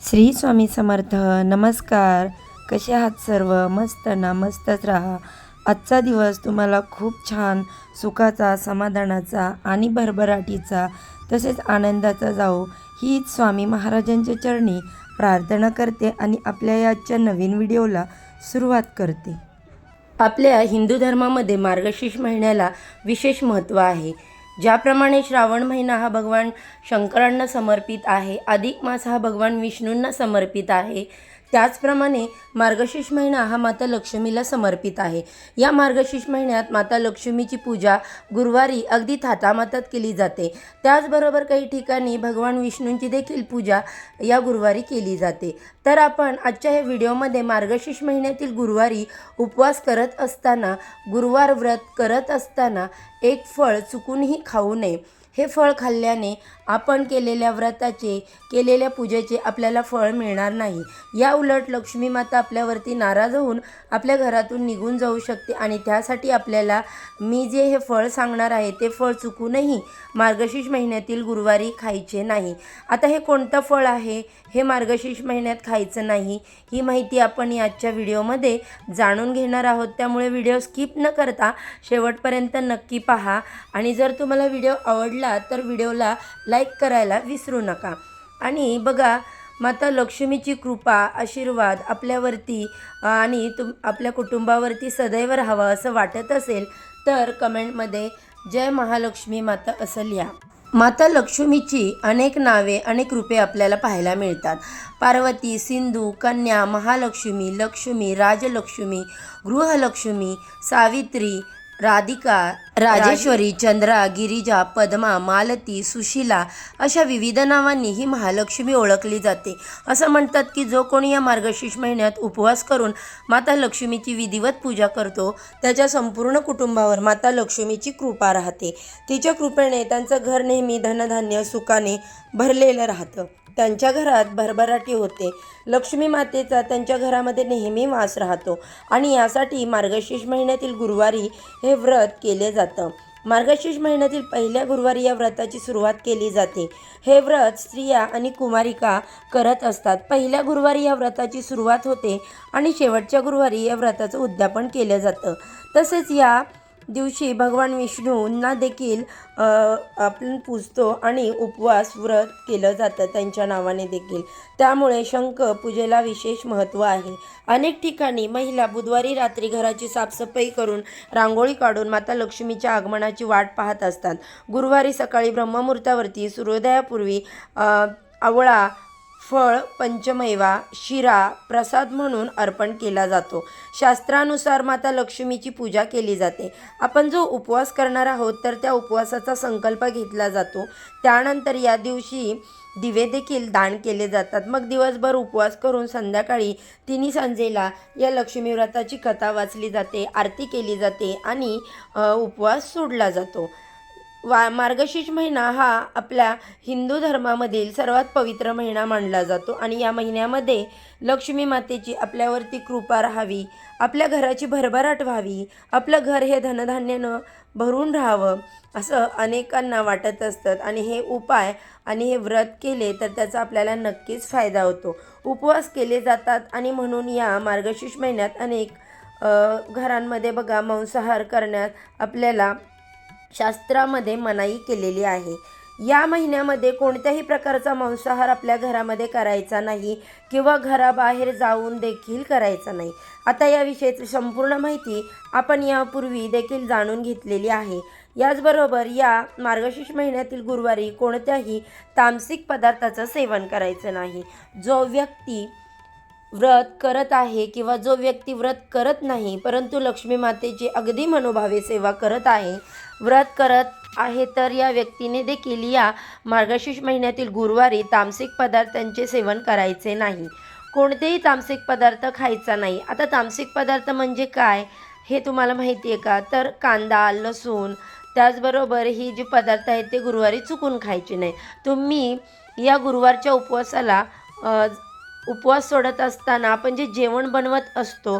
श्री स्वामी समर्थ नमस्कार. कसे आहात सर्व? मस्त ना मस्तच राहा. आजचा दिवस तुम्हाला खूप छान सुखाचा समाधानाचा आणि भरभराटीचा तसेच आनंदाचा जाओ हीच स्वामी महाराजांच्या चरणी प्रार्थना करते आणि आपल्या आजच्या नवीन व्हिडिओला सुरुवात करते. आपल्या हिंदू धर्मामध्ये मार्गशीर्ष महिन्याला विशेष महत्त्व आहे. ज्याप्रमाणे श्रावण महिना हा भगवान शंकरांना समर्पित आहे अधिक मास हा भगवान विष्णूंना समर्पित आहे. त्याचप्रमाणे मार्गशीर्ष महिना हा माता लक्ष्मीला समर्पित आहे. या मार्गशीर्ष महिन्यात माता लक्ष्मीची पूजा गुरुवारी अगदी थातामातात केली जाते. त्याचबरोबर काही ठिकाणी भगवान विष्णूंची देखील पूजा या गुरुवारी केली जाते. तर आपण आजच्या या व्हिडिओमध्ये मार्गशीर्ष महिन्यातील गुरुवारी उपवास करत असताना गुरुवार व्रत करत असताना एक फळ चुकूनही खाऊ नये. हे फळ खाल्ल्याने आपण केलेल्या व्रताचे केलेल्या पूजेचे आपल्याला फळ मिळणार नाही. या उलट लक्ष्मी माता आपल्यावरती नाराज होऊन आपल्या घरातून निघून जाऊ शकते आणि त्यासाठी आपल्याला मी जे हे फळ सांगणार आहे ते फळ चुकूनही मार्गशीर्ष महिन्यातील गुरुवारी खायचे नाही. आता हे कोणतं फळ आहे? हे मार्गशीर्ष महिन्यात खायचं नाही ही माहिती आपण याच्या व्हिडिओमध्ये जाणून घेणार आहोत. त्यामुळे व्हिडिओ स्किप न करता शेवटपर्यंत नक्की पहा. आणि जर तुम्हाला व्हिडिओ आवडला तर व्हिडिओला लाईक करायला विसरू नका. आणि बघा माता लक्ष्मीची कृपा आशीर्वाद आपल्यावरती आणि तुम आपल्या कुटुंबावरती सदैव राहावं असं वाटत असेल तर कमेंटमध्ये जय महालक्ष्मी माता असं लिहा. माता लक्ष्मीची अनेक नावे अनेक रूपे आपल्याला पाहायला मिळतात. पार्वती सिंधू कन्या महालक्ष्मी लक्ष्मी राजलक्ष्मी गृहलक्ष्मी सावित्री राधिका राजेश्वरी चंद्रा गिरिजा पद्मा मालती सुशीला अशा विविध नावांनी ही महालक्ष्मी ओळखली जाते. असं म्हणतात की जो कोणी या मार्गशीर्ष महिन्यात उपवास करून माता लक्ष्मीची विधिवत पूजा करतो त्याच्या संपूर्ण कुटुंबावर माता लक्ष्मीची कृपा राहते. तिच्या कृपेने त्यांचं घर नेहमी धनधान्य सुखाने भरलेलं राहतं. त्यांच्या घरात भरभराटी होते. लक्ष्मी मातेचा त्यांच्या घरामध्ये नेहमी वास राहतो आणि यासाठी मार्गशीर्ष महिन्यातील गुरुवारी हे व्रत केले जातं. मार्गशीर्ष महिन्यातील पहिल्या गुरुवारी या व्रताची सुरुवात केली जाते. हे व्रत स्त्रिया आणि कुमारिका करत असतात. पहिल्या गुरुवारी या व्रताची सुरुवात होते आणि शेवटच्या गुरुवारी या व्रताचं उद्यापन केलं जातं. तसेच या दिवशी भगवान विष्णूंना देखील आपण पूजतो आणि उपवास व्रत केलं जातं त्यांच्या नावाने देखील. त्यामुळे शंख पूजेला विशेष महत्त्व आहे. अनेक ठिकाणी महिला बुधवारी रात्री घराची साफसफाई करून रांगोळी काढून माता लक्ष्मीच्या आगमनाची वाट पाहत असतात. गुरुवारी सकाळी ब्रह्ममुहूर्तावरती सूर्योदयापूर्वी आवळा फळ पंचमेवा शिरा प्रसाद म्हणून अर्पण केला जातो. शास्त्रानुसार माता लक्ष्मीची पूजा केली जाते. आपण जो उपवास करणार आहोत तर त्या उपवासाचा संकल्प घेतला जातो. त्यानंतर या दिवशी दिवे देखील दान केले जातात. मग दिवसभर उपवास करून संध्याकाळी तिन्ही सांजेला या लक्ष्मी व्रताची कथा वाचली जाते आरती केली जाते आणि उपवास सोडला जातो. वा मार्गशीर्ष महिना हा आपल्या हिंदू धर्मामधील सर्वात पवित्र महिना मानला जातो. आणि या महिन्यामध्ये लक्ष्मी मातेची आपल्यावरती कृपा राहावी आपल्या घराची भरभराट व्हावी आपलं घर हे धनधान्यानं भरून राहावं असं अनेकांना वाटत असतात आणि हे उपाय आणि हे व्रत केले तर त्याचा आपल्याला नक्कीच फायदा होतो. उपवास केले जातात आणि म्हणून या मार्गशीर्ष महिन्यात अनेक घरांमध्ये बघा मांसाहार करण्यात आपल्याला शास्त्रामध्ये मनाई केलेली आहे. या महिन्यामध्ये कोणत्याही प्रकारचा मांसाहार आपल्या घरामध्ये करायचा नाही किंवा घराबाहेर जाऊन देखील करायचा नाही. आता याविषयीची संपूर्ण माहिती आपण यापूर्वी देखील जाणून घेतलेली आहे. याचबरोबर या मार्गशीर्ष महिन्यातील गुरुवारी कोणत्याही तामसिक पदार्थाचं सेवन करायचं नाही. जो व्यक्ती व्रत करत आहे किंवा जो व्यक्ती व्रत करत नाही परंतु लक्ष्मी मातेची अगदी मनोभावे सेवा करत आहे व्रत करत आहे तर या व्यक्तीने देखील या मार्गशीर्ष महिन्यातील गुरुवारी तामसिक पदार्थांचे सेवन करायचे नाही. कोणतेही तामसिक पदार्थ खायचा नाही. आता तामसिक पदार्थ म्हणजे काय हे तुम्हाला माहिती आहे का? तर कांदा लसूण त्याचबरोबर ही जी पदार्थ आहेत ते गुरुवारी चुकून खायचे नाही. तुम्ही या गुरुवारच्या उपवासाला उपवास सोडत असताना आपण जे जेवण बनवत असतो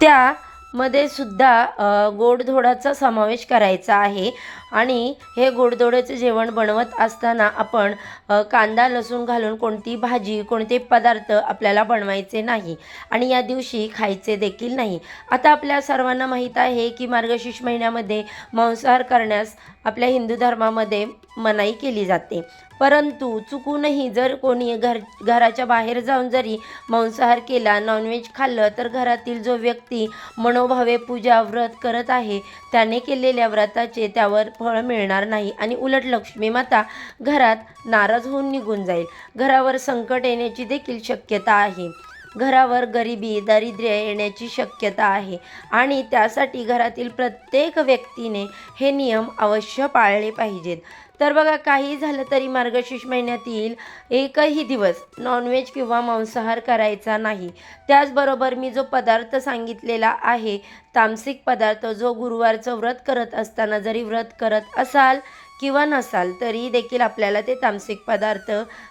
त्यामध्ये सुद्धा गोडधोडाचा समावेश करायचा आहे. आणि हे गोडधोड्याचं जेवण बनवत असताना आपण कांदा लसूण घालून कोणती भाजी कोणते पदार्थ आपल्याला बनवायचे नाही आणि या दिवशी खायचे देखील नाही. आता आपल्या सर्वांना माहीत आहे की मार्गशीर्ष महिन्यामध्ये मांसाहार करण्यास आपल्या हिंदू धर्मामध्ये मनाई केली जाते. परंतु चुकूनही जर कोणी घर घराच्या बाहेर जाऊन जरी मांसाहार केला नॉनव्हेज खाल्लं तर घरातील जो व्यक्ती मनोभावे पूजा व्रत करत आहे त्याने केलेल्या व्रताचे त्यावर फळ मिळणार नाही आणि उलट लक्ष्मी माता घरात नाराज होऊन निघून जाईल. घरावर संकट येण्याची देखील शक्यता आहे. घरावर गरिबी दारिद्र्य येण्याची शक्यता आहे. आणि त्यासाठी घरातील प्रत्येक व्यक्तीने हे नियम अवश्य पाळले पाहिजेत. तर बघा काही झालं तरी मार्गशीर्ष महिन्यातील एकही दिवस नॉनव्हेज किंवा मांसाहार करायचा नाही. त्याचबरोबर मी जो पदार्थ सांगितलेला आहे तामसिक पदार्थ जो गुरुवारचं व्रत करत असताना जरी व्रत करत असाल किंवा नसाल तरी देखील आपल्याला ते तामसिक पदार्थ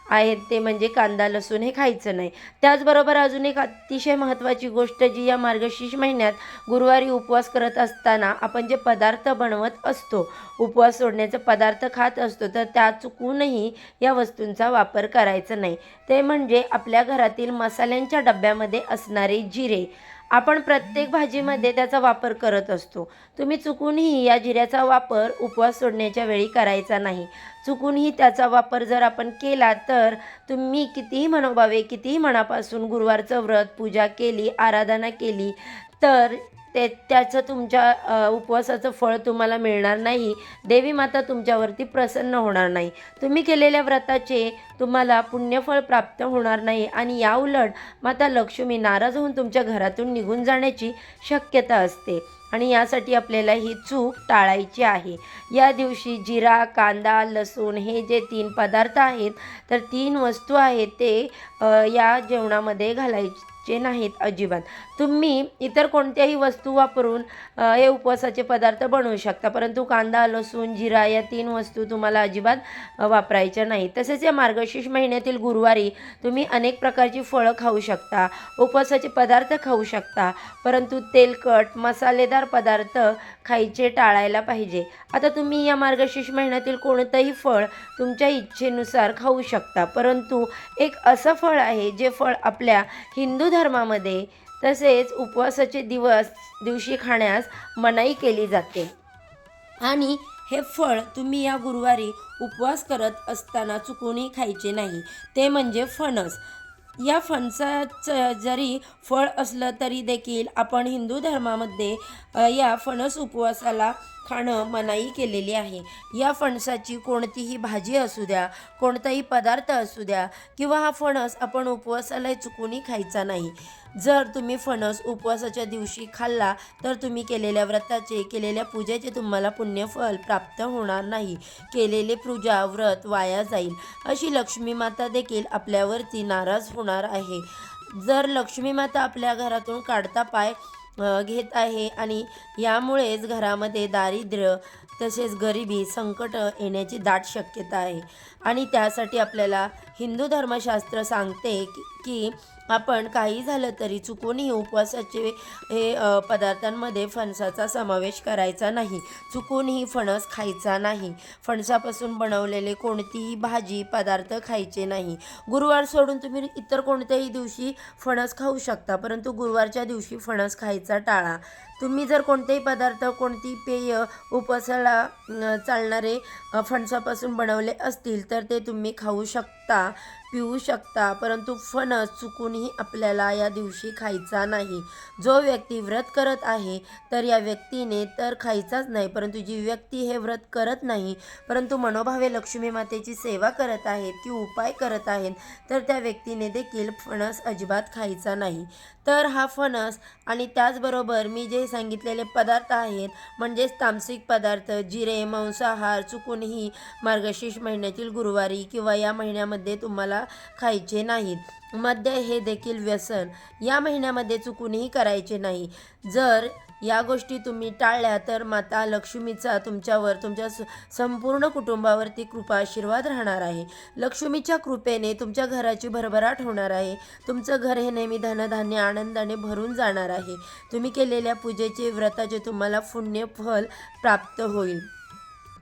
आहेत ते म्हणजे कांदा लसूण हे खायचं नाही. त्याचबरोबर अजून एक अतिशय महत्त्वाची गोष्ट जी या मार्गशीर्ष महिन्यात गुरुवारी उपवास करत असताना आपण जे पदार्थ बनवत असतो उपवास सोडण्याचे पदार्थ खात असतो तर त्या चुकूनही या वस्तूंचा वापर करायचा नाही. ते म्हणजे आपल्या घरातील मसाल्यांच्या डब्यामध्ये असणारे जिरे. आपण प्रत्येक भाजीमध्ये त्याचा वापर करत असतो. तुम्ही चुकूनही या जिऱ्याचा वापर उपवास सोडण्याच्या वेळी करायचा नाही. चुकूनही त्याचा वापर जर आपण केला तर तुम्ही कितीही मनोभावे कितीही मनापासून गुरुवारचं व्रत पूजा केली आराधना केली तर ते त्याचं तुमच्या उपवासाचं फळ तुम्हाला मिळणार नाही. देवी माता तुमच्यावरती प्रसन्न होणार नाही. तुम्ही केलेल्या व्रताचे तुम्हाला पुण्यफळ प्राप्त होणार नाही आणि या उलट माता लक्ष्मी नाराज होऊन तुमच्या घरातून निघून जाण्याची शक्यता असते. आणि यासाठी आपल्याला ही चूक टाळायची आहे. या दिवशी जिरा कांदा लसूण हे जे तीन पदार्थ आहेत तर तीन वस्तू आहेत ते या जेवणामध्ये घालायची नाहीत अजिबात. तुम्ही इतर कोणत्याही वस्तू वापरून हे उपवासाचे पदार्थ बनवू शकता. परंतु कांदा लसूण जिरा या तीन वस्तू तुम्हाला अजिबात वापरायच्या नाहीत. तसेच या मार्गशीर्ष महिन्यातील गुरुवारी तुम्ही अनेक प्रकारची फळं खाऊ शकता उपवासाचे पदार्थ खाऊ शकता. परंतु तेलकट मसालेदार पदार्थ खायचे टाळायला पाहिजे. आता तुम्ही या मार्गशीर्ष महिन्यातील कोणतंही फळ तुमच्या इच्छेनुसार खाऊ शकता. परंतु एक असं फळ आहे जे फळ आपल्या हिंदू धर्मामध्ये तसेच उपवासाचे दिवस दिवशी खाण्यास मनाई केली जाते. आणि हे फळ तुम्ही या गुरुवारी उपवास करत असताना चुकूनही खायचे नाही. ते म्हणजे फणस. या फणसाचं जरी फळ असलं तरी देखील आपण हिंदू धर्मामध्ये या फणस उपवासाला खाणं मनाई केलेली आहे. या फणसाची कोणतीही भाजी असू द्या कोणताही पदार्थ असू द्या किंवा हा फणस आपण उपवासाला चुकूनही खायचा नाही. जर तुम्ही फणस उपवासाच्या दिवशी खाल्ला तर तुम्ही केलेल्या व्रताचे केलेल्या पूजेचे तुम्हाला पुण्यफल प्राप्त होणार नाही. केलेले पूजा व्रत वाया जाईल. अशी लक्ष्मी माता देखील आपल्यावरती नाराज होणार आहे. जर लक्ष्मी माता आपल्या घरातून काढता पाय घेत आहे आणि यामुळेच घरामध्ये दारिद्र्य तसेच गरिबी संकट येण्याची दाट शक्यता आहे. आणि त्यासाठी आपल्याला हिंदू धर्मशास्त्र सांगते की आपण काही झालं तरी चुकूनही उपवासाचे हे पदार्थांमध्ये फणसाचा समावेश करायचा नाही. चुकूनही फणस खायचा नाही. फणसापासून बनवलेले कोणतीही भाजी पदार्थ खायचे नाही. गुरुवार सोडून तुम्ही इतर कोणत्याही दिवशी फणस खाऊ शकता परंतु गुरुवारच्या दिवशी फणस खायचा टाळा. तुम्ही जर कोणतेही पदार्थ कोणती पेय उपवासाला चालणारे फणसापासून बनवले असतील तर ते तुम्ही खाऊ शकता पिऊ शकता. परंतु फणस चुकूनही आपल्याला या दिवशी खायचा नाही. जो व्यक्ती व्रत करत आहे तर या व्यक्तीने तर खायचाच नाही. परंतु जी व्यक्ती हे व्रत करत नाही परंतु मनोभावे लक्ष्मी मातेची सेवा करत आहेत की उपाय करत आहेत तर त्या व्यक्तीने देखील फणस अजिबात खायचा नाही. तर हा फणस आणि त्याचबरोबर मी जे सांगितलेले पदार्थ आहेत. म्हणजेच तामसिक पदार्थ जिरे मांसाहार चुकूनही मार्गशीर्ष महिन्यातील गुरुवारी किंवा या महिन्यामध्ये तुम्हाला खायचे नाहीत. मद्य हे देखील व्यसन. या महिन्यामध्ये चुकूनही करायचे नाही. जर या गोष्टी तुम्ही टाळल्या तर माता लक्ष्मीचा तुमच्यावर तुमच्या स- संपूर्ण कुटुंबावरती कृपा आशीर्वाद राहणार आहे. लक्ष्मीच्या कृपेने तुमच्या घराची भरभराट होणार आहे. तुमचं घर हे नेहमी धनधान्य आनंदाने भरून जाणार आहे. तुम्ही केलेल्या पूजेचे व्रताचे तुम्हाला पुण्य फल प्राप्त होईल.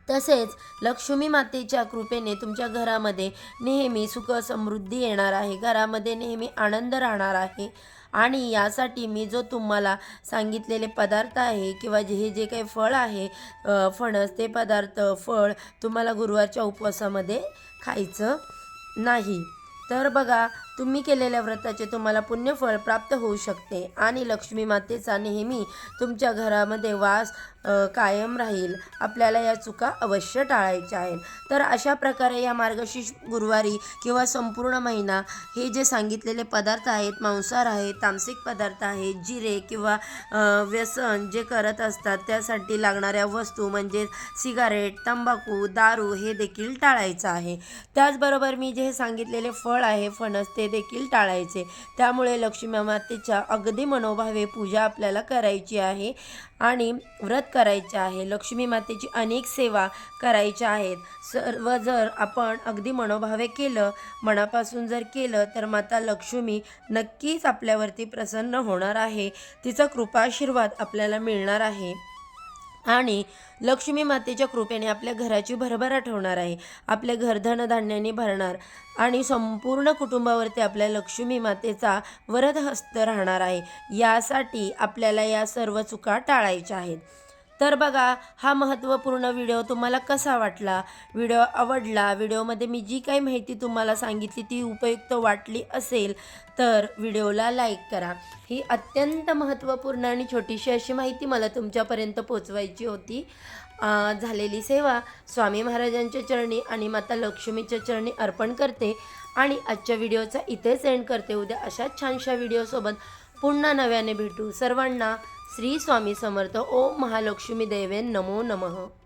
तसेच लक्ष्मी मातेच्या कृपेने तुमच्या घरामध्ये नेहमी सुख समृद्धी येणार आहे. घरामध्ये नेहमी आनंद राहणार आहे. आणि यासाठी मी जो तुम्हाला सांगितलेले पदार्थ आहे किंवा जे हे जे काही फळ आहे फणस ते पदार्थ फळ तुम्हाला गुरुवारच्या उपवासामध्ये खायचं नाही. तर बघा तुम्ही केलेल्या व्रताचे तुम्हाला पुण्यफळ प्राप्त होऊ शकते. आणि लक्ष्मी मातेचा नेहमी तुमच्या घरामध्ये वास कायम राहील. आपल्याला या चुका अवश्य टाळायच्या आहेत. तर अशा प्रकारे या मार्गशीर्ष गुरुवारी किंवा संपूर्ण महिना हे जे सांगितलेले पदार्थ आहेत मांसाहार आहेत तामसिक पदार्थ आहेत जिरे किंवा व्यसन जे करत असतात त्यासाठी लागणाऱ्या वस्तू म्हणजे सिगारेट तंबाखू दारू हे देखील टाळायचं आहे. त्याचबरोबर मी जे हे सांगितलेले फळ आहे फणस ते देखील टाळायचे. त्यामुळे लक्ष्मी मातेच्या अगदी मनोभावे पूजा आपल्याला करायची आहे. आणि व्रत करायचे आहे. लक्ष्मी मातेची अनेक सेवा करायच्या आहेत. सर्व जर आपण अगदी मनोभावे केलं मनापासून जर केलं तर माता लक्ष्मी नक्कीच आपल्यावरती प्रसन्न होणार आहे. तिचा कृपाशीर्वाद आपल्याला मिळणार आहे. आणि लक्ष्मी मातेच्या कृपेने आपल्या घराची भरभराट होणार आहे. आपले घर धनधान्याने भरणार आणि संपूर्ण कुटुंबावरती आपल्या लक्ष्मी मातेचा वरदहस्त राहणार आहे. यासाठी आपल्याला या सर्व चुका टाळायच्या आहेत. तर बघा हा महत्त्वपूर्ण व्हिडिओ तुम्हाला कसा वाटला? व्हिडिओ आवडला? व्हिडिओमध्ये मी जी काही माहिती तुम्हाला सांगितली ती उपयुक्त वाटली असेल तर व्हिडिओला लाईक करा. ही अत्यंत महत्त्वपूर्ण आणि छोटीशी अशी माहिती मला तुमच्यापर्यंत पोचवायची होती. झालेली सेवा स्वामी महाराजांच्या चरणी आणि माता लक्ष्मीच्या चरणी अर्पण करते आणि आजच्या व्हिडिओचा इथेच एंड करते. उद्या अशाच छानशा व्हिडिओसोबत पुन्हा नव्याने भेटू. सर्वांना श्री स्वामी समर्थ. ओम महालक्ष्मी देवेन नमो नमः.